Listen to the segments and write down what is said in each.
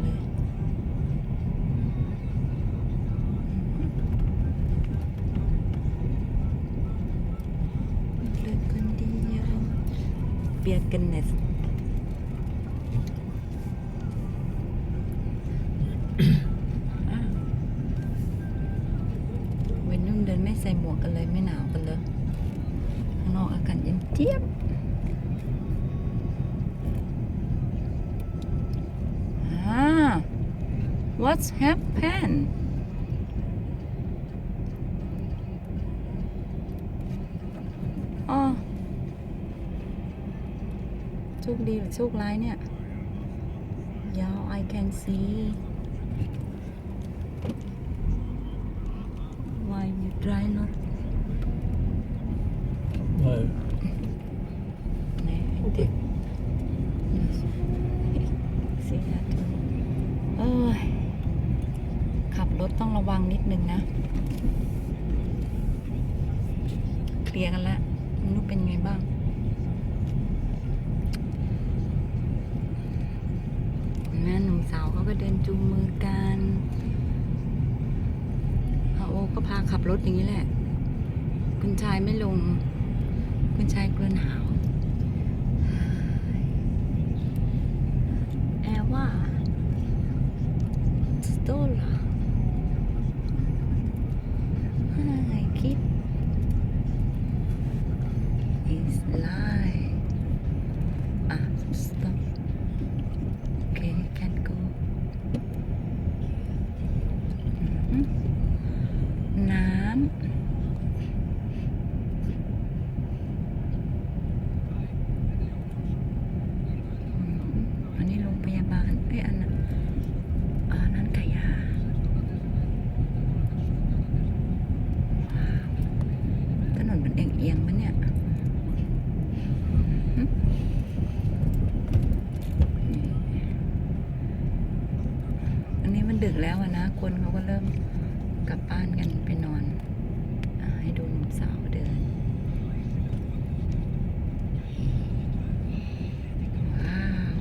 เปลี่ยเดินคนเดียวเปียกกันเนสอ้าววัยรุ่นเดินไม่ใส่หมวกกันเลยไม่หนาวกันเลยข้างนอกอากาศเย็นเจี๊ยบ what's happened? Oh โชคดีหรือโชคร้ายเนี่ย ยาว I can see why you try not No. ไหนเด็ก See that too ถต้องระวังนิดนึงนะ เคลียร์กันแล้วไม่รู้เป็นไงบ้างแม่หนุ่มสาวเขาก็เดินจูงมือกันอาโอก็พาขับรถอย่างนี้แหละ คุณชายไม่ลง คุณชายกลัวหนาวแอร์ว่าสโตล่าไอ้คิด is lie อะ stop okay can go อืมน้ำอืมอันนี้โรงพยาบาลเอ้ยอันนั้นอ่านั้นขายยาว้าวถนนมัน เอียงเอียงๆปะเนี่ยอันนี้มันดึกแล้วนะ คนเขาก็เริ่มกลับบ้านกันไปนอนอให้ดูหนุ่มสาวเดินว้าว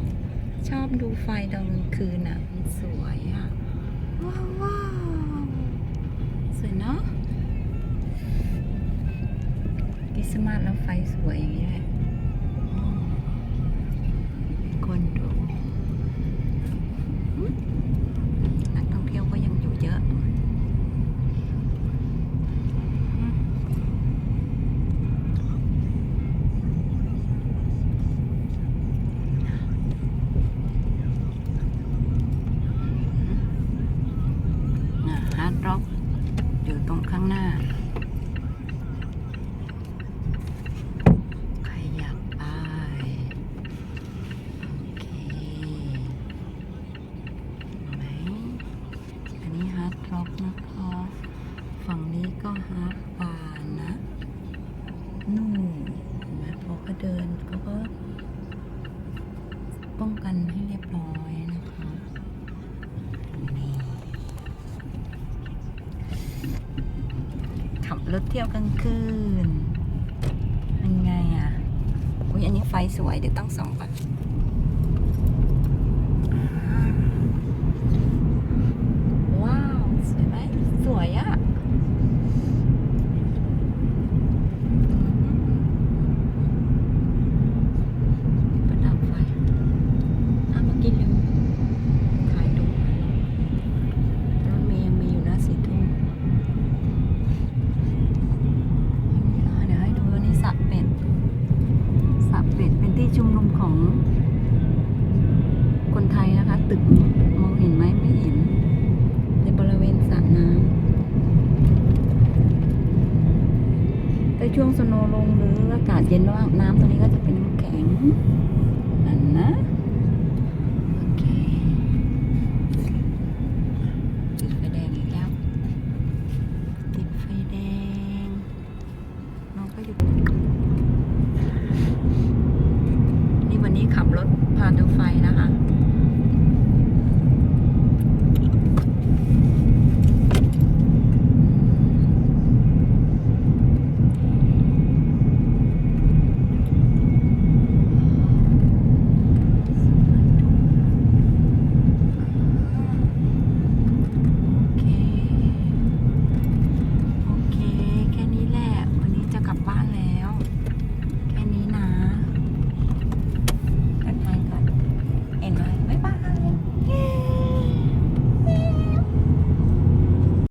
ชอบดูไฟตอนกลางคืนอะ มันสวยอะ สต์มาสแล้วไฟสวยอย่างนี้แหละอืมคนดูอืมนักท่องเที่ยวก็ยังอยู่เยอะอืมอะฮาร์ดร็อกอยู่ตรงข้างหน้า ใครอยากไป โอเคเห็นไหม อันนี้ฮาร์ดร็อกนะคะ ฝั่งนี้ก็ฮาร์ดบาร์นะนู่นนไหมพอเขาเดินเขาก็ป้องกันให้เรียบร้อยนะคะนี่ขับรถเที่ยวกลางคืนเป็นไงอะ อุ้ยอันนี้ไฟสวยเดี๋ยวต้องส่องก่อนว้าว สวยไหม สวยอะ ประดับไฟอะเมื่อกี้ลืมถ่ายดูรถเมย์ยังมีอยู่นะสี่ทุ่มอะเดี๋ยวให้ดูว่านี่สระเป็ดสระเป็ดเป็นที่ชุมนุมของคนไทยนะคะ ตึกมองเห็นไหมไม่เห็น ในบริเวณสระน้ำ สโนลงหรืออากาศเย็นมากน้ำตัวนี้ก็จะเป็นน้ำแข็งนั่นนะโอเคติดไฟแดงอีกแล้วติดไฟแดงน้องก็อยู่นี่วันนี้ขับรถผ่านดูไฟนะคะ